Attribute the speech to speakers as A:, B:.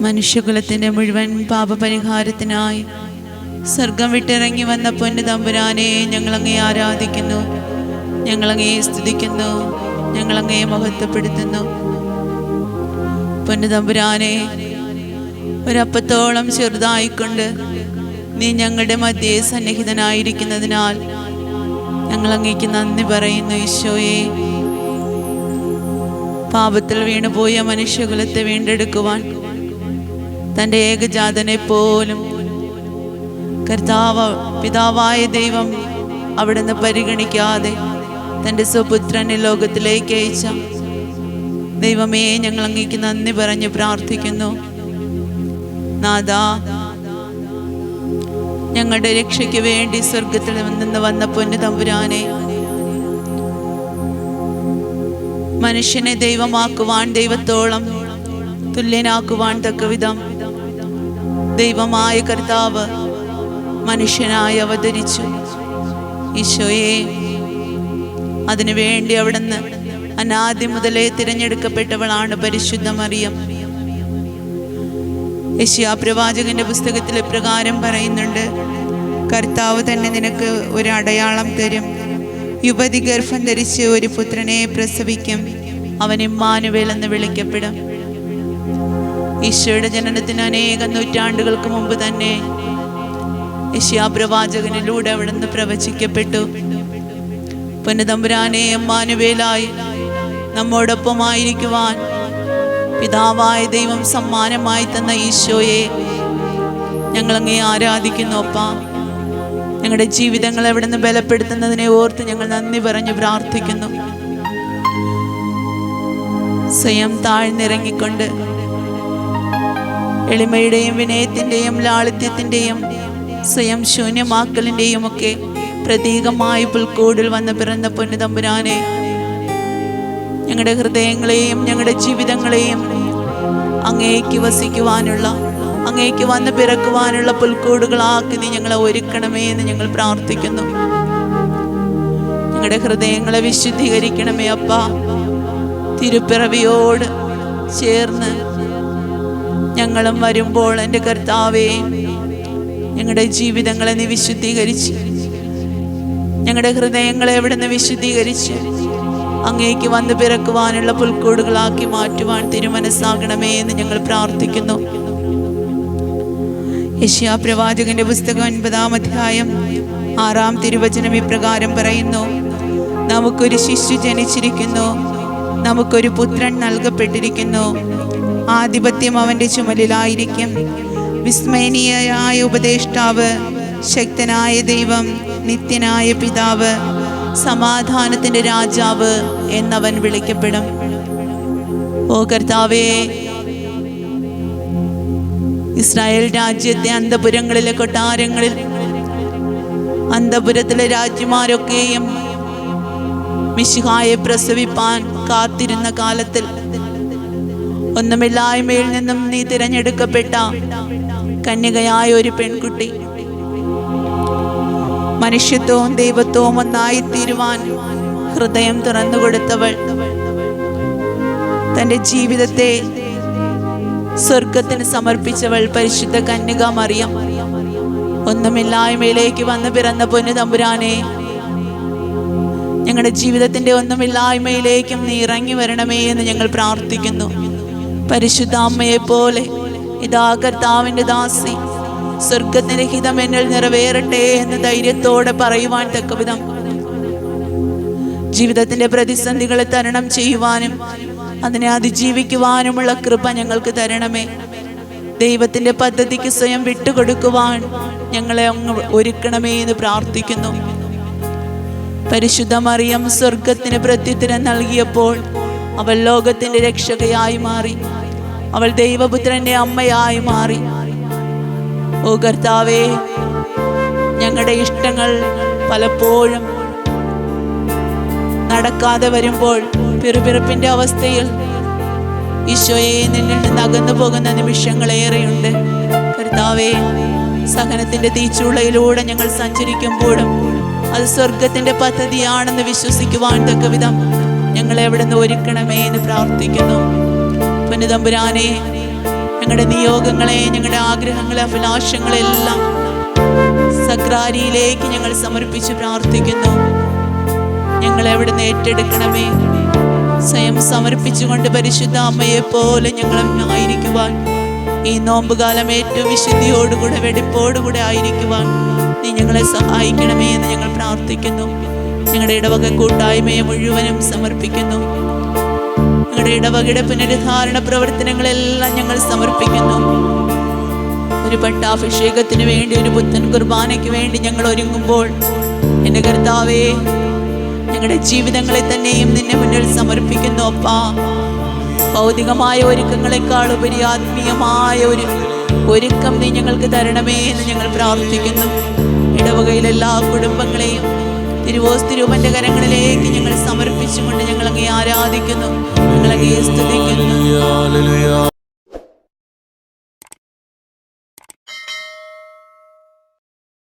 A: മനുഷ്യകുലത്തിന്റെ മുഴുവൻ പാപപരിഹാരത്തിനായി സ്വർഗം വിട്ടിറങ്ങി വന്ന പൊന്നു തമ്പുരാനെ ഞങ്ങളങ്ങേ ആരാധിക്കുന്നു ഞങ്ങളങ്ങേ സ്തുതിക്കുന്നു ഞങ്ങളങ്ങേ മഹത്വപ്പെടുത്തുന്നു. പൊന്നു തമ്പുരാനെ ഒരപ്പത്തോളം ചെറുതായിക്കൊണ്ട് നീ ഞങ്ങളുടെ മധ്യേ സന്നിഹിതനായിരിക്കുന്നതിനാൽ ഞങ്ങളങ്ങേക്ക് നന്ദി പറയുന്നു ഈശോയെ. പാപത്തിൽ വീണുപോയ മനുഷ്യകുലത്തെ വീണ്ടെടുക്കുവാൻ തന്റെ ഏകജാതനെ പോലും കർത്താവ് പിതാവായ ദൈവം അവിടുന്ന് പരിഗണിക്കാതെ തന്റെ സ്വപുത്രനെ ലോകത്തിലേക്ക് അയച്ച ദൈവമേ ഞങ്ങൾ അങ്ങേക്ക് നന്ദി പറഞ്ഞ് പ്രാർത്ഥിക്കുന്നു. നാദാ ഞങ്ങളുടെ രക്ഷയ്ക്ക് വേണ്ടി സ്വർഗത്തിൽ നിന്ന് വന്ന പൊന്നു തമ്പുരാനെ മനുഷ്യനെ ദൈവമാക്കുവാൻ ദൈവത്തോളം തുല്യനാക്കുവാൻ തക്കവിധം ദൈവമായ കർത്താവ് മനുഷ്യനായി അവതരിച്ചു. ഈശോയെ അതിനുവേണ്ടി അവിടുന്ന് അനാദി മുതലേ തിരഞ്ഞെടുക്കപ്പെട്ടവളാണ് പരിശുദ്ധ മറിയം. യശ്യാ പ്രവാചകന്റെ പുസ്തകത്തിൽ ഇപ്രകാരം പറയുന്നുണ്ട് കർത്താവ് തന്നെ നിനക്ക് ഒരു അടയാളം തരും. യുവതി ഗർഭം ധരിച്ച് ഒരു പുത്രനെ പ്രസവിക്കും. അവൻ ഇമ്മാനുവേൽ എന്ന് വിളിക്കപ്പെടും. ഈശോയുടെ ജനനത്തിന് അനേക നൂറ്റാണ്ടുകൾക്ക് മുമ്പ് തന്നെ ഈശോ പ്രവാചകനിലൂടെ അവിടുന്ന് പ്രവചിക്കപ്പെട്ടു. പുനതമ്പുരാനെ അമ്മാനുവേലായി നമ്മോടൊപ്പമായിരിക്കുവാൻ പിതാവായ ദൈവം സമ്മാനമായി തന്ന ഈശോയെ ഞങ്ങളങ്ങേ ആരാധിക്കുന്നു അപ്പ. ഞങ്ങളുടെ ജീവിതങ്ങൾ എവിടുന്ന് ബലപ്പെടുത്തുന്നതിനെ ഓർത്ത് ഞങ്ങൾ നന്ദി പറഞ്ഞു പ്രാർത്ഥിക്കുന്നു. സ്വയം താഴ്ന്നിറങ്ങിക്കൊണ്ട് എളിമയുടെയും വിനയത്തിന്റെയും ലാളിത്യത്തിന്റെയും സ്വയം ശൂന്യമാക്കലിന്റെയും ഒക്കെ പ്രതീകമായി പുൽക്കൂടിൽ വന്ന് പിറന്ന പൊന്നുതമ്പുരാനെ ഞങ്ങളുടെ ഹൃദയങ്ങളെയും ഞങ്ങളുടെ ജീവിതങ്ങളെയും അങ്ങേക്ക് വസിക്കുവാനുള്ള അങ്ങേക്ക് വന്ന് പിറക്കുവാനുള്ള പുൽക്കൂടുകളാക്കി നീ ഞങ്ങളെ ഒരുക്കണമേ എന്ന് ഞങ്ങൾ പ്രാർത്ഥിക്കുന്നു. ഞങ്ങളുടെ ഹൃദയങ്ങളെ വിശുദ്ധീകരിക്കണമേ അപ്പ. തിരുപ്പിറവിയോട് ചേർന്ന് ഞങ്ങളും വരുമ്പോൾ എന്റെ കർത്താവേ ഞങ്ങളുടെ ജീവിതങ്ങളെ നീ വിശുദ്ധീകരിച്ച് ഞങ്ങളുടെ ഹൃദയങ്ങളെ എവിടുന്ന് വിശുദ്ധീകരിച്ച് അങ്ങേക്ക് വന്ന് പിറക്കുവാനുള്ള പുൽക്കൂടുകളാക്കി മാറ്റുവാൻ തിരുമനസ്സാകണമേ എന്ന് ഞങ്ങൾ പ്രാർത്ഥിക്കുന്നു. യശ്യാ പ്രവാചകന്റെ പുസ്തകം ഒൻപതാം അധ്യായം ആറാം തിരുവചനം ഇപ്രകാരം പറയുന്നു. നമുക്കൊരു ശിശു ജനിച്ചിരിക്കുന്നു നമുക്കൊരു പുത്രൻ നൽകപ്പെട്ടിരിക്കുന്നു. ആധിപത്യം അവന്റെ ചുമലിലായിരിക്കും. വിസ്മയനീയനായ ഉപദേഷ്ടാവ് ശക്തനായ ദൈവം നിത്യനായ പിതാവ് സമാധാനത്തിന്റെ രാജാവ് എന്നവൻ വിളിക്കപ്പെടും. ഓ കർത്താവേ ഇസ്രായേൽ രാജ്യത്തെ അന്തപുരങ്ങളിലെ കൊട്ടാരങ്ങളിൽ അന്തപുരത്തിലെ രാജ്യമാരൊക്കെയും മിശിഹായെ പ്രസവിപ്പാൻ കാത്തിരുന്ന കാലത്തിൽ ഒന്നുമില്ലായ്മയിൽ നിന്നും നീ തിരഞ്ഞെടുക്കപ്പെട്ട കന്യകയായ ഒരു പെൺകുട്ടി. മനുഷ്യത്വവും ദൈവത്വവും ഒന്നായി തീരുവാൻ ഹൃദയം തുറന്നുകൊടുത്തവൾ. തന്റെ ജീവിതത്തെ സ്വർഗത്തിന് സമർപ്പിച്ചവൾ പരിശുദ്ധ കന്യക മറിയം. ഒന്നുമില്ലായ്മയിലേക്ക് വന്ന് പിറന്ന പൊന്നു തമ്പുരാനെ ഞങ്ങളുടെ ജീവിതത്തിന്റെ ഒന്നുമില്ലായ്മയിലേക്കും നീ ഇറങ്ങി വരണമേ എന്ന് ഞങ്ങൾ പ്രാർത്ഥിക്കുന്നു. പരിശുദ്ധ അമ്മയെ പോലെ ഇതാ കർത്താവിന്റെ ദാസി സ്വർഗത്തിന്റെ ഹിതം എന്നിൽ നിറവേറട്ടെ എന്ന് ധൈര്യത്തോടെ പറയുവാൻ തക്കവിധം. ജീവിതത്തിന്റെ പ്രതിസന്ധികളെ തരണം ചെയ്യുവാനും അതിനെ അതിജീവിക്കുവാനുമുള്ള കൃപ ഞങ്ങൾക്ക് തരണമേ. ദൈവത്തിന്റെ പദ്ധതിക്ക് സ്വയം വിട്ടുകൊടുക്കുവാൻ ഞങ്ങളെ അങ്ങ് ഒരുക്കണമേ എന്ന് പ്രാർത്ഥിക്കുന്നു. പരിശുദ്ധമറിയം സ്വർഗത്തിന് പ്രത്യുത്തരം നൽകിയപ്പോൾ അവൻ ലോകത്തിന്റെ രക്ഷകയായി മാറി. അവൾ ദൈവപുത്രന്റെ അമ്മയായി മാറി. ഓ കർത്താവേ ഞങ്ങളുടെ ഇഷ്ടങ്ങൾ പലപ്പോഴും നടക്കാതെ വരുമ്പോൾ പിറുപിറുപ്പിന്റെ അവസ്ഥയിൽ ഈശോയെ നിന്നിൽ നിന്ന് അകന്നു പോകുന്ന നിമിഷങ്ങളേറെയുണ്ട് കർത്താവേ സഹനത്തിന്റെ തീച്ചുളയിലൂടെ ഞങ്ങൾ സഞ്ചരിക്കുമ്പോഴും അത് സ്വർഗത്തിന്റെ പദ്ധതിയാണെന്ന് വിശ്വസിക്കുവാൻ തക്കവിധം ഞങ്ങളെ എവിടെ നിന്ന് ഒരുക്കണമേ എന്ന് പ്രാർത്ഥിക്കുന്നു. പുനിതമ്പുരാനെ ഞങ്ങളുടെ നിയോഗങ്ങളെ ഞങ്ങളുടെ ആഗ്രഹങ്ങളെ അഭിലാഷങ്ങളെല്ലാം സക്രാരിയിലേക്ക് ഞങ്ങൾ സമർപ്പിച്ച് പ്രാർത്ഥിക്കുന്നു. ഞങ്ങൾ എവിടെ നിന്ന് ഏറ്റെടുക്കണമേ. സ്വയം സമർപ്പിച്ചുകൊണ്ട് പരിശുദ്ധ അമ്മയെ പോലെ ഞങ്ങളും ആയിരിക്കുവാൻ ഈ നോമ്പുകാലം ഏറ്റവും വിശുദ്ധിയോടുകൂടെ വെടിപ്പോടുകൂടെ ആയിരിക്കുവാൻ നീ ഞങ്ങളെ സഹായിക്കണമേ എന്ന് ഞങ്ങൾ പ്രാർത്ഥിക്കുന്നു. ഞങ്ങളുടെ ഇടവക കൂട്ടായ്മയെ മുഴുവനും സമർപ്പിക്കുന്നു. ഞങ്ങളുടെ ഇടവകയുടെ പുനരുദ്ധാരണ പ്രവർത്തനങ്ങളെല്ലാം ഞങ്ങൾ സമർപ്പിക്കുന്നു. ഒരു പട്ടാഭിഷേകത്തിന് വേണ്ടി ഒരു പുത്തൻ കുർബാനയ്ക്ക് വേണ്ടി ഞങ്ങൾ ഒരുങ്ങുമ്പോൾ എന്റെ കർത്താവേ ഞങ്ങളുടെ ജീവിതങ്ങളെ തന്നെയും നിന്നെ മുന്നിൽ സമർപ്പിക്കുന്നു അപ്പാ. ഭൗതികമായ ഒരുക്കങ്ങളെക്കാൾ ഉപരി ആത്മീയമായ ഒരു ഒരുക്കം നീ ഞങ്ങൾക്ക് തരണമേ എന്ന് ഞങ്ങൾ പ്രാർത്ഥിക്കുന്നു. ഇടവകയിലെല്ലാ കുടുംബങ്ങളെയും തിരുവോസ് തിരുവന്റെ കരങ്ങളിലേക്ക് ഞങ്ങൾ സമർപ്പിച്ചുകൊണ്ട് ഞങ്ങൾ അങ്ങേ ആരാധിക്കുന്നു ഞങ്ങൾ അങ്ങേ സ്തുതിക്കുന്നു